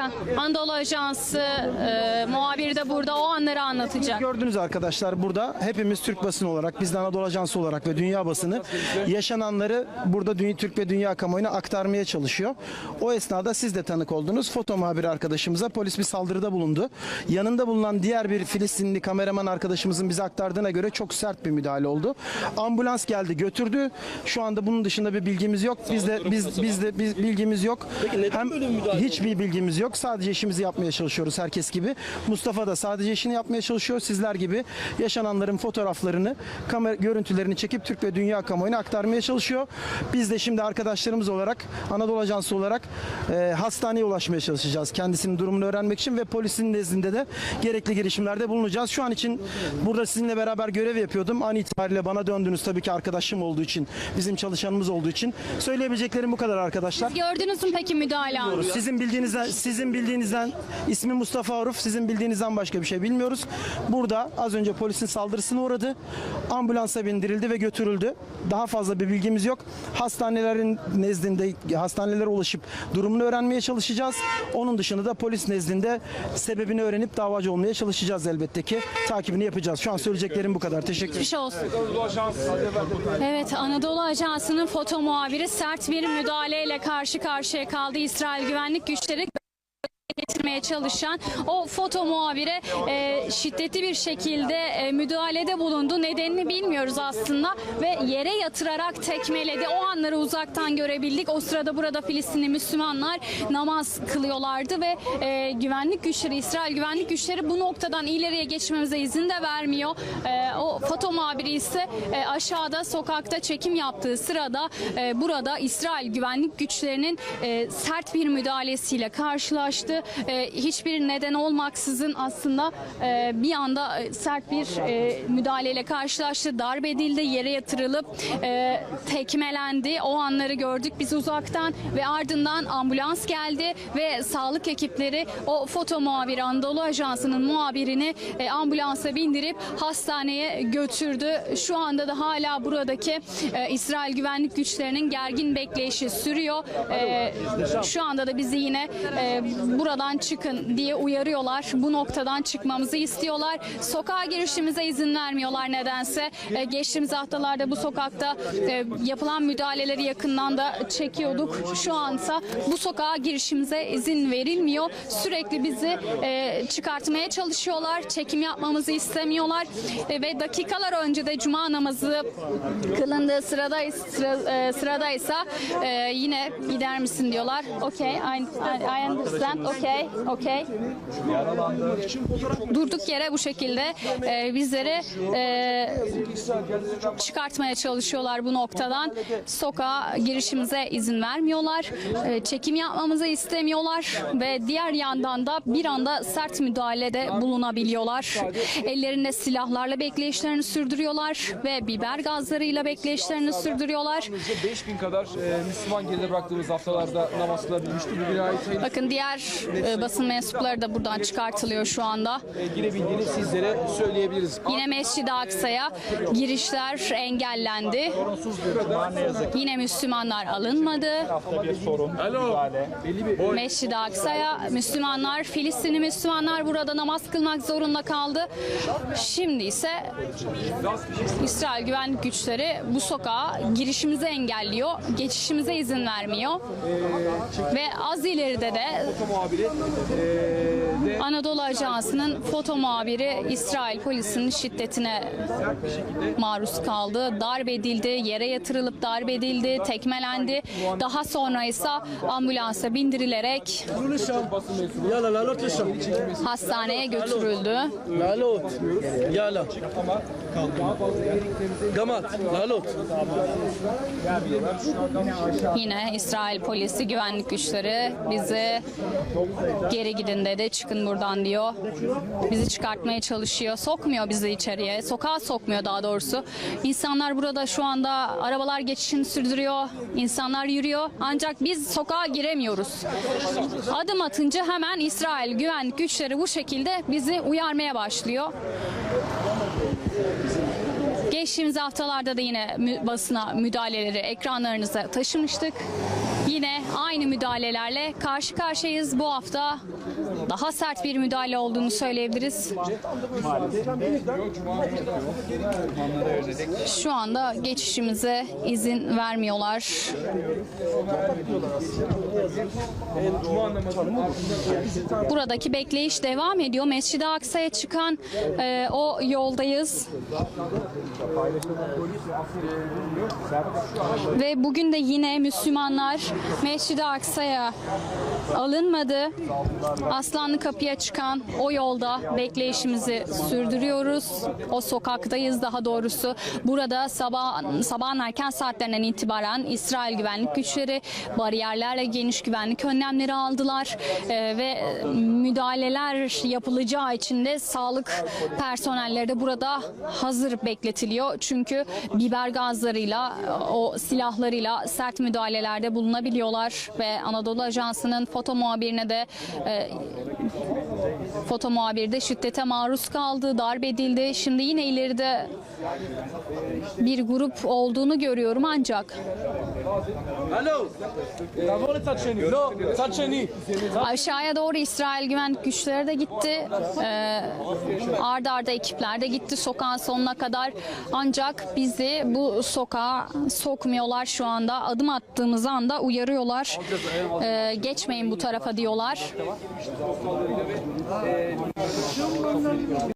Hakan. Anadolu Ajansı e, muhabiri de burada o anları anlatacak. Gördünüz arkadaşlar burada hepimiz Türk basını olarak, biz de Anadolu Ajansı olarak ve dünya basını yaşananları burada dünya, Türk ve dünya kamuoyuna aktarmaya çalışıyor. O esnada siz de tanık oldunuz. Foto muhabiri arkadaşımıza polis bir saldırıda bulundu. Yanında bulunan diğer bir Filistinli kameraman arkadaşımızın bize aktardığına göre çok sert bir müdahale oldu. Ambulans geldi götürdü. Şu anda bunun dışında bir bilgimiz yok. Biz de biz biz de biz bilgimiz yok. Hem hiçbir bilgimiz yok. Sadece işimizi yapmaya çalışıyoruz herkes gibi. Mustafa da sadece işini yapmaya çalışıyor. Sizler gibi yaşananların fotoğraflarını, kamera görüntülerini çekip Türk ve dünya kamuoyuna aktarmaya çalışıyor. Biz de şimdi arkadaşlarımız olarak Anadolu Ajansı olarak e, hastaneye ulaşmaya çalışacağız. Kendisinin durumunu öğrenmek için ve polisin nezdinde de gerekli girişimlerde bulunacağız. Şu an için burada sizinle beraber görev yapıyordum. An itibariyle bana döndünüz tabii ki arkadaşım olduğu için, bizim çalışanımız olduğu için. Söyleyebileceklerim bu kadar arkadaşlar. Gördünüz mü peki müdahale? Sizin bildiğinizden, sizin bildiğinizden ismi Mustafa Aruf, sizin bildiğinizden başka bir şey bilmiyoruz. Burada az önce polisin saldırısına uğradı. Ambulansa bindirildi ve götürüldü. Daha fazla bir bilgimiz yok. Hastanelerin nezdinde hastanelere ulaşıp durumunu öğrenmeye çalışacağız. Onun dışında da polis nezdinde sebebini öğrenip davacı olmaya çalışacağız elbette ki. Takibini yapacağız. Şu an söyleyeceklerim bu kadar. Teşekkür ederim. Geçmiş olsun. Evet Anadolu Ajansı'nın foto muhabiri sert bir müdahaleyle karşı karşıya kaldı. İsrail güvenlik güçleri getirmeye çalışan o foto muhabire e, şiddetli bir şekilde e, müdahalede bulundu. Nedenini bilmiyoruz aslında ve yere yatırarak tekmeledi. O anları uzaktan görebildik. O sırada burada Filistinli Müslümanlar namaz kılıyorlardı ve e, güvenlik güçleri, İsrail güvenlik güçleri bu noktadan ileriye geçmemize izin de vermiyor. E, o foto muhabiri ise e, aşağıda sokakta çekim yaptığı sırada e, burada İsrail güvenlik güçlerinin e, sert bir müdahalesiyle karşılaştı. E, hiçbir neden olmaksızın aslında e, bir anda e, sert bir e, müdahaleyle karşılaştı. Darp edildi, yere yatırılıp e, tekmelendi. O anları gördük biz uzaktan ve ardından ambulans geldi ve sağlık ekipleri o foto muhabiri Anadolu Ajansı'nın muhabirini e, ambulansa bindirip hastaneye götürdü. Şu anda da hala buradaki e, İsrail güvenlik güçlerinin gergin bekleyişi sürüyor. E, şu anda da bizi yine e, buradan çıkın diye uyarıyorlar. Bu noktadan çıkmamızı istiyorlar. Sokağa girişimize izin vermiyorlar nedense. E, geçtiğimiz haftalarda bu sokakta e, yapılan müdahaleleri yakından da çekiyorduk. Şu ansa bu sokağa girişimize izin verilmiyor. Sürekli bizi e, çıkartmaya çalışıyorlar. Çekim yapmamızı istemiyorlar. E, ve dakikalar önce de cuma namazı kılındığı sırada sıra, e, sıradaysa e, yine gider misin diyorlar. Okay, I, I, I understand. Okay, okay. Durduk yere bu şekilde e, bizleri e, çıkartmaya çalışıyorlar bu noktadan. Sokağa girişimize izin vermiyorlar. E, çekim yapmamızı istemiyorlar ve diğer yandan da bir anda sert müdahalede bulunabiliyorlar. Ellerinde silahlarla bekleyişlerini sürdürüyorlar ve biber gazlarıyla bekleyişlerini sürdürüyorlar. 5000 kadar e, Müslüman geride bıraktığımız haftalarda namaz kılabilmişti. Bakın diğer e, basın mensupları da buradan çıkartılıyor şu anda. girebildiğini sizlere söyleyebiliriz. Yine Mescid-i Aksa'ya girişler engellendi. Yine Müslümanlar alınmadı. Mescid-i Aksa'ya Müslümanlar, Filistinli Müslümanlar burada namaz kılmak zorunda kaldı. Şimdi ise İsrail güvenlik güçleri bu sokağa girişimizi engelliyor, geçişimize izin vermiyor. Ve az ileride de muhabiri e, ee, de Anadolu Ajansı'nın foto muhabiri İsrail polisinin şiddetine maruz kaldı. Darbe edildi, yere yatırılıp darbe edildi, tekmelendi. Daha sonra ise ambulansa bindirilerek hastaneye götürüldü. Yala. Gamat, Lalot. Yine İsrail polisi güvenlik güçleri bizi geri gidin dedi çıkın buradan diyor. Bizi çıkartmaya çalışıyor. Sokmuyor bizi içeriye. Sokağa sokmuyor daha doğrusu. İnsanlar burada şu anda arabalar geçişini sürdürüyor. İnsanlar yürüyor. Ancak biz sokağa giremiyoruz. Adım atınca hemen İsrail güvenlik güçleri bu şekilde bizi uyarmaya başlıyor. Geçtiğimiz haftalarda da yine basına müdahaleleri ekranlarınıza taşımıştık. Yine aynı müdahalelerle karşı karşıyayız. Bu hafta daha sert bir müdahale olduğunu söyleyebiliriz. Şu anda geçişimize izin vermiyorlar. Buradaki bekleyiş devam ediyor. Mescid-i Aksa'ya çıkan e, o yoldayız. Ve bugün de yine Müslümanlar Mescid-i Aksa'ya alınmadı. Aslanlı Kapı'ya çıkan o yolda bekleyişimizi sürdürüyoruz. O sokaktayız daha doğrusu. Burada sabah sabahın erken saatlerinden itibaren İsrail güvenlik güçleri bariyerlerle geniş güvenlik önlemleri aldılar Ee, ve müdahaleler yapılacağı için de sağlık personelleri de burada hazır bekletiliyor. Çünkü biber gazlarıyla o silahlarıyla sert müdahalelerde bulunabiliyorlar. Ve Anadolu Ajansı'nın foto muhabirine de e, Foto muhabirde şiddete maruz kaldı, darp edildi. Şimdi yine ileride bir grup olduğunu görüyorum ancak. Aşağıya doğru İsrail güvenlik güçleri de gitti. Ee, arda arda ekipler de gitti sokağın sonuna kadar. Ancak bizi bu sokağa sokmuyorlar şu anda. Adım attığımız anda uyarıyorlar. Ee, geçmeyin bu tarafa diyorlar çalışmalarıyla ve e,